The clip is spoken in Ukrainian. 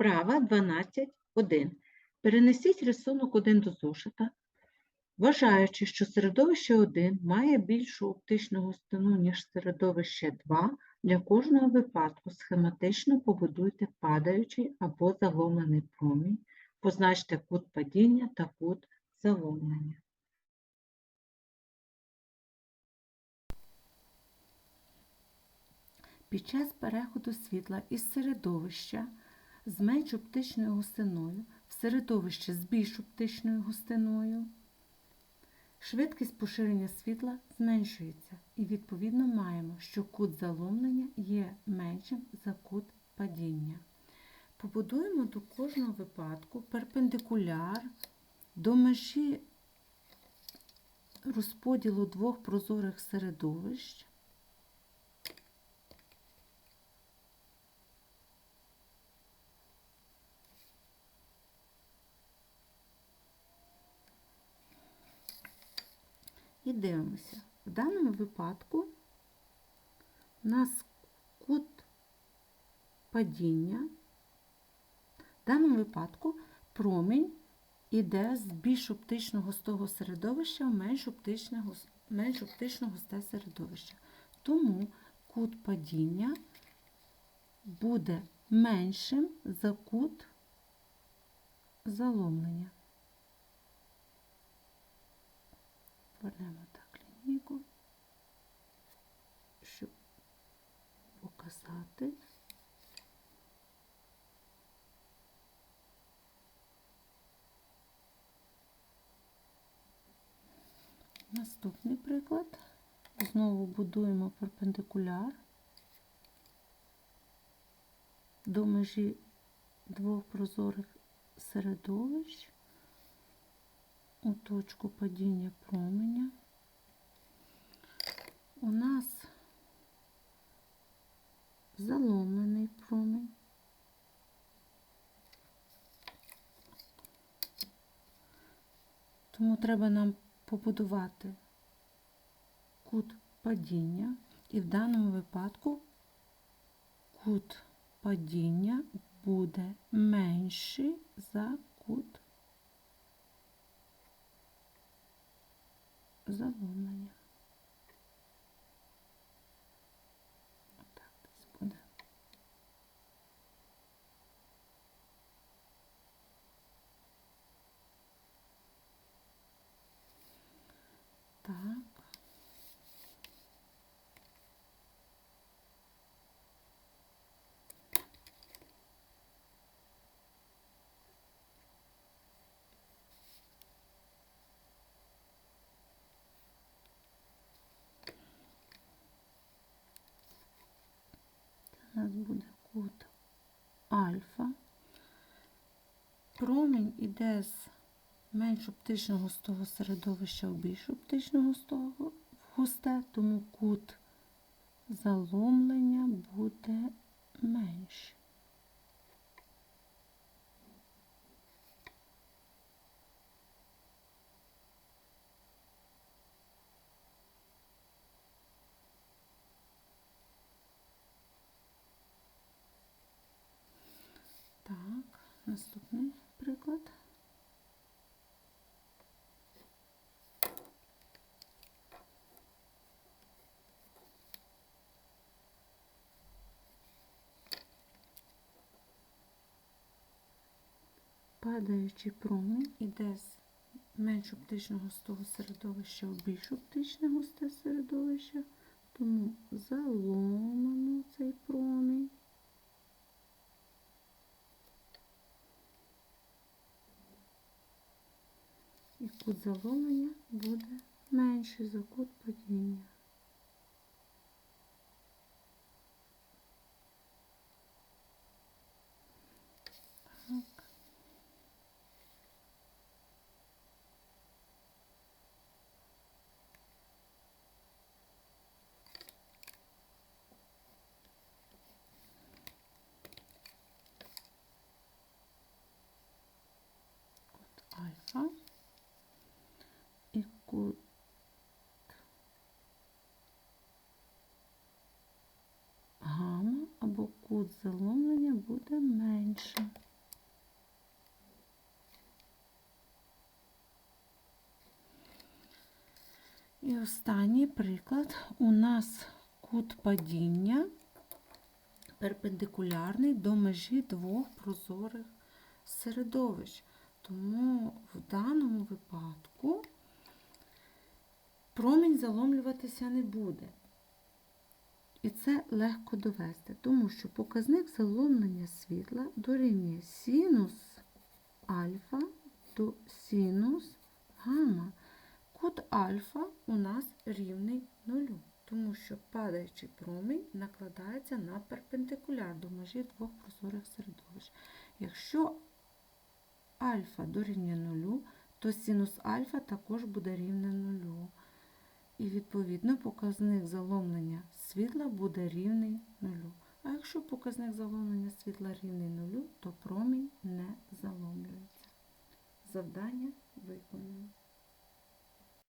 Вправа 12.1. Перенесіть рисунок 1 до зошита, вважаючи, що середовище 1 має більшу оптичну густину, ніж середовище 2, для кожного випадку схематично побудуйте падаючий або заломлений промінь, позначте кут падіння та кут заломлення. Під час переходу світла із середовища з менш оптичною густиною в середовище з більш оптичною густиною швидкість поширення світла зменшується і відповідно маємо, що кут заломлення є меншим за кут падіння. Побудуємо до кожного випадку перпендикуляр до межі розподілу двох прозорих середовищ. І дивимося. В даному випадку у нас кут падіння. В даному випадку промінь іде з більш оптично густого середовища в менш оптичне, менш оптично густе середовище. Тому кут падіння буде меншим за кут заломлення. Повернемо так лінійку, щоб показати. Наступний приклад. Знову будуємо перпендикуляр до межі двох прозорих середовищ у точку падіння променя. У нас заломлений промінь. Тому треба нам побудувати кут падіння, і в даному випадку кут падіння буде менший за кут заломлення. Отак десь буде. Так. у нас буде кут альфа. Промінь іде з менш оптичного густого середовища в більш оптичного густого густе, тому кут заломлення буде менший. Так, наступний приклад. Падаючий промінь іде з менш оптично густого середовища в більш оптичне густе середовище, тому заломано цей промінь. і кут заломлення буде менший за кут падіння. Тут заломлення буде менше. І останній приклад у нас кут падіння перпендикулярний до межі двох прозорих середовищ. Тому в даному випадку промінь заломлюватися не буде. І це легко довести, тому що показник заломлення світла дорівнює синус альфа до синус гамма. Кут альфа у нас рівний нулю, тому що падаючий промінь накладається на перпендикуляр до межі двох прозорих середовищ. Якщо альфа дорівнює нулю, то синус альфа також буде рівне нулю. І відповідно показник заломлення світла буде рівний нулю. А якщо показник заломлення світла рівний нулю, то промінь не заломлюється. Завдання виконано.